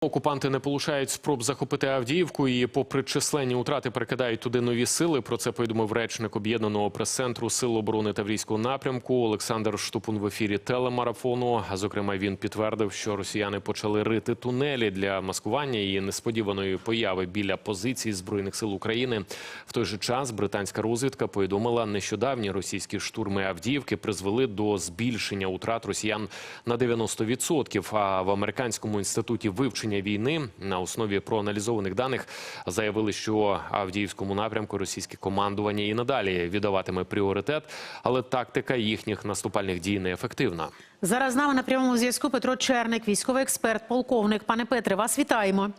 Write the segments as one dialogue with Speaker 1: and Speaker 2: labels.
Speaker 1: Окупанти не полишають спроб захопити Авдіївку і, попри численні утрати, перекидають туди нові сили. Про це повідомив речник об'єднаного прес-центру Сил оборони Таврійського напрямку Олександр Штупун в ефірі телемарафону. Зокрема, він підтвердив, що росіяни почали рити тунелі для маскування і несподіваної появи біля позицій збройних сил України. В той же час британська розвідка повідомила, нещодавні російські штурми Авдіївки призвели до збільшення утрат росіян на 90%. А в американському інституті вивчення війни на основі проаналізованих даних заявили, що Авдіївському напрямку російське командування і надалі віддаватиме пріоритет, але тактика їхніх наступальних дій неефективна.
Speaker 2: Зараз з нами на прямому зв'язку Петро Черник, військовий експерт, полковник. Пане Петре, вас вітаємо.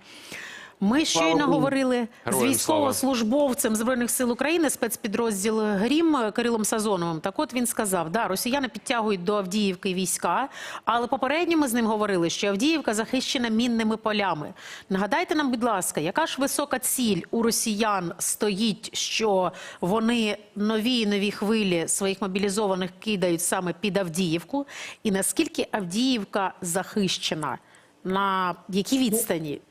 Speaker 2: Ми щойно говорили з військовослужбовцем збройних сил України, спецпідрозділ Грім Кирилом Сазоновим. Так, от він сказав: да, росіяни підтягують до Авдіївки війська, але попередньо ми з ним говорили, що Авдіївка захищена мінними полями. Нагадайте нам, будь ласка, яка ж висока ціль у росіян стоїть, що вони нові і нові хвилі своїх мобілізованих кидають саме під Авдіївку, і наскільки Авдіївка захищена? На якій відстані?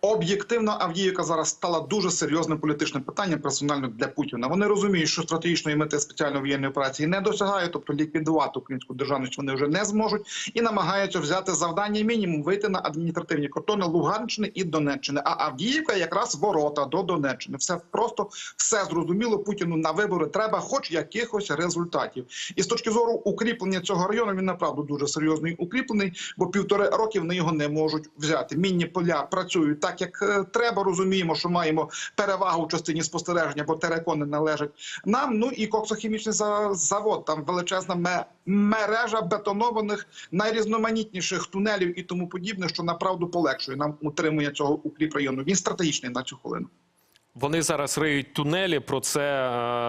Speaker 3: Об'єктивно, Авдіївка зараз стала дуже серйозним політичним питанням персонально для Путіна. Вони розуміють, що стратегічної мети спеціальної воєнної операції не досягають, тобто ліквідувати українську державність вони вже не зможуть і намагаються взяти завдання мінімум вийти на адміністративні кордони Луганщини і Донеччини. А Авдіївка якраз ворота до Донеччини. Все просто все зрозуміло. Путіну на вибори треба, хоч якихось результатів. І з точки зору укріплення цього району він направду дуже серйозний укріплений, бо півтори роки вони його не можуть взяти. Мінні поля працюють так, як е, треба. Розуміємо, що маємо перевагу в частині спостереження, бо терекони належать нам. Ну і коксохімічний за- завод. Там величезна ме- мережа бетонованих найрізноманітніших тунелів і тому подібне, що направду полегшує нам утримання цього укріпрайону. Він стратегічний на цю хвилину.
Speaker 1: Вони зараз риють тунелі. Про це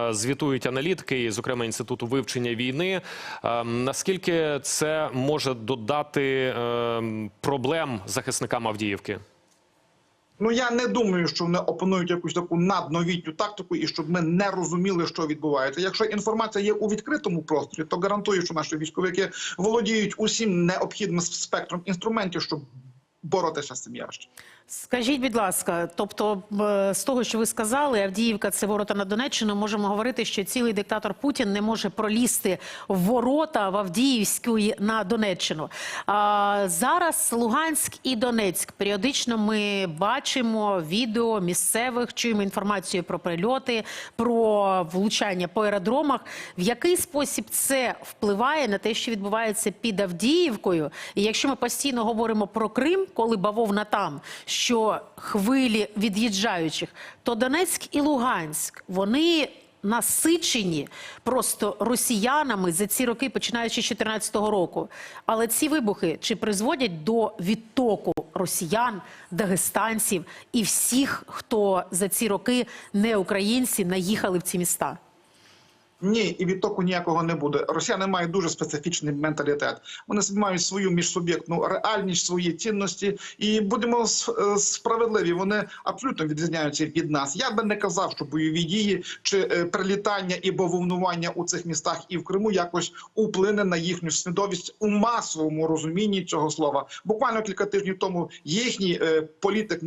Speaker 1: е, звітують аналітики, зокрема інституту вивчення війни. Е, наскільки це може додати проблем захисникам Авдіївки?
Speaker 3: Ну я не думаю, що вони опанують якусь таку надновітню тактику, і щоб ми не розуміли, що відбувається. Якщо інформація є у відкритому просторі, то гарантую, що наші військовики володіють усім необхідним спектром інструментів, щоб боротися з цим явищем.
Speaker 2: Скажіть, будь ласка, тобто з того, що ви сказали, Авдіївка це ворота на Донеччину. Можемо говорити, що цілий диктатор Путін не може пролізти в ворота в Авдіївську на Донеччину. А зараз Луганськ і Донецьк. Періодично ми бачимо відео місцевих, чуємо інформацію про прильоти, про влучання по аеродромах. В який спосіб це впливає на те, що відбувається під Авдіївкою? І якщо ми постійно говоримо про Крим, коли бавовна там, що хвилі від'їжджаючих, то Донецьк і Луганськ вони насичені просто росіянами за ці роки, починаючи з 2014 року. Але ці вибухи чи призводять до відтоку росіян, дагестанців і всіх, хто за ці роки не українці, наїхали в ці міста?
Speaker 3: Ні, і відтоку ніякого не буде. Росіяни мають дуже специфічний менталітет. Вони мають свою міжсуб'єктну реальність, свої цінності, і будемо е, справедливі. Вони абсолютно відрізняються від нас. Я би не казав, що бойові дії чи е, прилітання і бавовнування у цих містах і в Криму якось вплине на їхню свідомість у масовому розумінні цього слова. Буквально кілька тижнів тому їхній е, політик.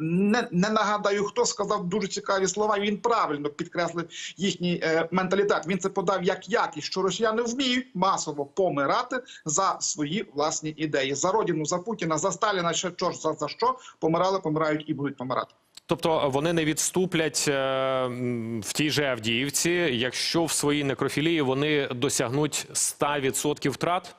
Speaker 3: Не, не нагадаю, хто сказав дуже цікаві слова. Він правильно підкреслив їхній е, менталітет. Він це подав як якість, що росіяни вміють масово помирати за свої власні ідеї. За родину, за Путіна, за Сталіна, ще що за, за що помирали, помирають і будуть помирати.
Speaker 1: Тобто вони не відступлять е, в тій же Авдіївці, якщо в своїй некрофілії вони досягнуть 100% втрат?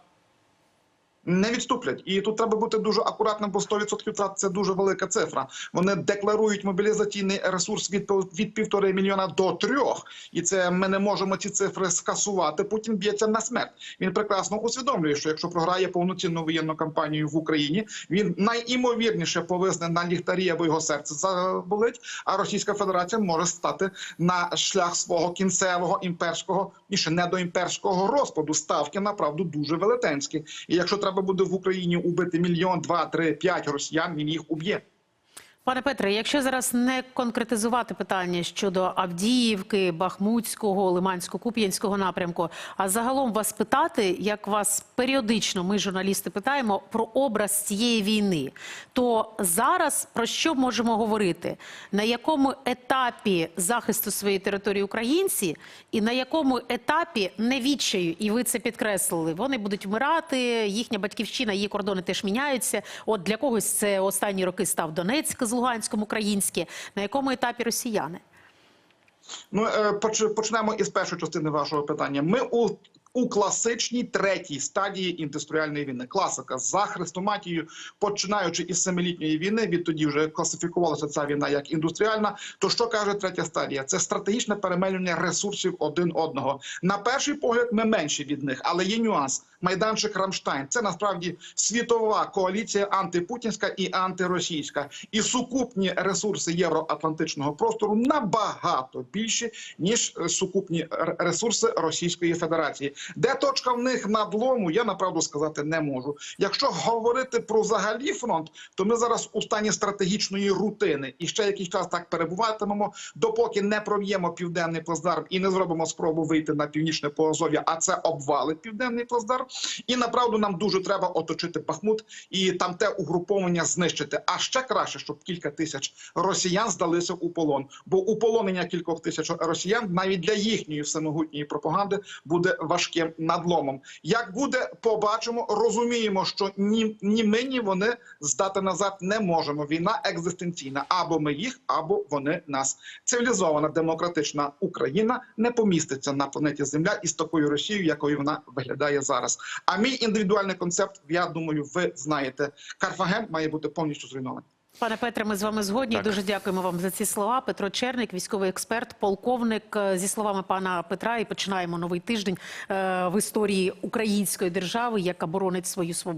Speaker 3: Не відступлять, і тут треба бути дуже акуратним, бо 100% втрат – це дуже велика цифра. Вони декларують мобілізаційний ресурс від від півтори мільйона до трьох, і це ми не можемо ці цифри скасувати. Путін б'ється на смерть. Він прекрасно усвідомлює, що якщо програє повноцінну воєнну кампанію в Україні, він найімовірніше повисне на ліхтарі або його серце заболить. А Російська Федерація може стати на шлях свого кінцевого імперського і ще не до імперського розпаду. Ставки направду дуже велетенські. І якщо треба буде в Україні убити мільйон, два, три, п'ять росіян, він їх уб'є.
Speaker 2: Пане Петре, якщо зараз не конкретизувати питання щодо Авдіївки, Бахмутського, Лимансько-Куп'янського напрямку, а загалом вас питати, як вас періодично ми, журналісти, питаємо про образ цієї війни, то зараз про що можемо говорити? На якому етапі захисту своєї території українці, і на якому етапі не відчаю, і ви це підкреслили, вони будуть вмирати, їхня батьківщина, її кордони теж міняються. От для когось це останні роки став Донецьк Луганськом українські. На якому етапі росіяни?
Speaker 3: Ну е, почнемо із першої частини вашого питання. Ми у у класичній третій стадії індустріальної війни. Класика за хрестоматією, починаючи із семилітньої війни, відтоді вже класифікувалася ця війна як індустріальна. То що каже третя стадія? Це стратегічне перемелювання ресурсів один одного. На перший погляд, ми менші від них, але є нюанс. Майданчик Рамштайн це насправді світова коаліція антипутінська і антиросійська, і сукупні ресурси євроатлантичного простору набагато більші ніж сукупні ресурси Російської Федерації. Де точка в них надлому, я направду сказати не можу. Якщо говорити про взагалі фронт, то ми зараз у стані стратегічної рутини і ще якийсь час так перебуватимемо, допоки не проб'ємо південний плацдарм і не зробимо спробу вийти на північне Поазов'я, а це обвалить південний плацдарм. І направду нам дуже треба оточити Бахмут і там те угруповання знищити. А ще краще, щоб кілька тисяч росіян здалися у полон. Бо уполонення кількох тисяч росіян навіть для їхньої всемогутньої пропаганди буде важким надломом. Як буде, побачимо, розуміємо, що ні, ні ми, ні вони здати назад не можемо. Війна екзистенційна. Або ми їх, або вони нас. Цивілізована демократична Україна не поміститься на планеті Земля із такою Росією, якою вона виглядає зараз. А мій індивідуальний концепт, я думаю, ви знаєте. Карфаген має бути повністю зруйнований.
Speaker 2: Пане Петре, ми з вами згодні.
Speaker 1: Так.
Speaker 2: Дуже дякуємо вам за ці слова. Петро Черник, військовий експерт, полковник. Е, Зі словами пана Петра, і починаємо новий тиждень е, в історії української держави, яка боронить свою свободу.